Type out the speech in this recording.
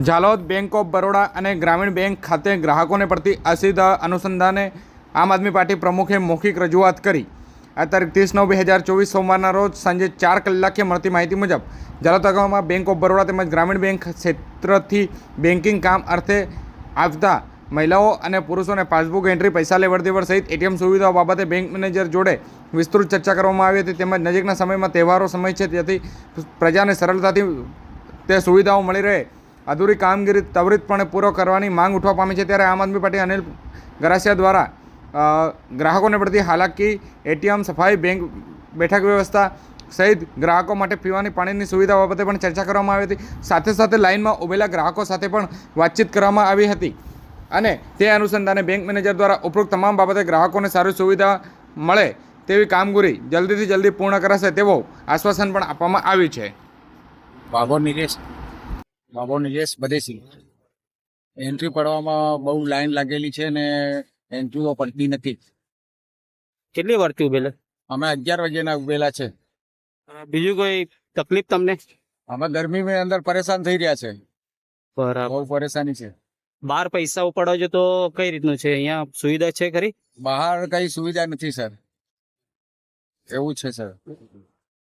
Jhalod bank of Baroda અને ગ્રામીણ bank ખાતે ગ્રાહકોને પડતી અસીધા અનુસંધાને આમ આદમી પાર્ટી પ્રમુખે મૌખિક રજૂઆત કરી. આ તારીખ ત્રીસ નવ બે હજાર ચોવીસ સોમવારના રોજ સાંજે ચાર કલાકે મળતી માહિતી મુજબ ઝાલોદ તાલુકામાં બેંક ઓફ બરોડા તેમજ ગ્રામીણ બેંક ક્ષેત્રથી બેન્કિંગ કામ અર્થે આવતા મહિલાઓ અને પુરુષોને પાસબુક એન્ટ્રી, પૈસા લેવડ દેવડ સહિત એટીએમ સુવિધાઓ બાબતે બેંક મેનેજર જોડે વિસ્તૃત ચર્ચા કરવામાં આવી હતી. તેમજ નજીકના સમયમાં તહેવારો સમય છે તેથી પ્રજાને સરળતાથી તે સુવિધાઓ મળી રહે. અધૂરી કામગીરી ત્વરિતપણે પૂરો કરવાની માંગ ઉઠવા પામી છે ત્યારે આમ આદમી પાર્ટી અનિલ ગરાસિયા દ્વારા ગ્રાહકોને પડતી હાલાકી, એટીએમ, સફાઈ, બેંક બેઠક વ્યવસ્થા સહિત ગ્રાહકો માટે પીવાની પાણીની સુવિધા બાબતે પણ ચર્ચા કરવામાં આવી હતી. સાથે સાથે લાઇનમાં ઊભેલા ગ્રાહકો સાથે પણ વાતચીત કરવામાં આવી હતી. અને તે અનુસંધાને બેંક મેનેજર દ્વારા ઉપરોક્ત તમામ બાબતે ગ્રાહકોને સારી સુવિધા મળે તેવી કામગીરી જલ્દીથી જલ્દી પૂર્ણ કરાશે તેવો આશ્વાસન પણ આપવામાં આવ્યું છે. બાબો નિલેશ. બાબો નિલેશ બધેસી એન્ટ્રી પડવામાં બહુ લાઈન લાગેલી છે ને એન્ટ્રીઓ પડતી નથી. કેટલી વર્ષથી ઉભેલા અમે અગિયાર વાગ્યાના ઉભેલા છે. બીજું કોઈ તકલીફ તમને? અમે ગરમીમાં અંદર પરેશાન થઈ રહ્યા છે. બરાબર. બહુ પરેશાની છે. બહાર પૈસા ઉપાડો છો તો કઈ રીતનું છે? અહીંયા સુવિધા છે ખરી? બહાર કઈ સુવિધા નથી સર એવું છે સર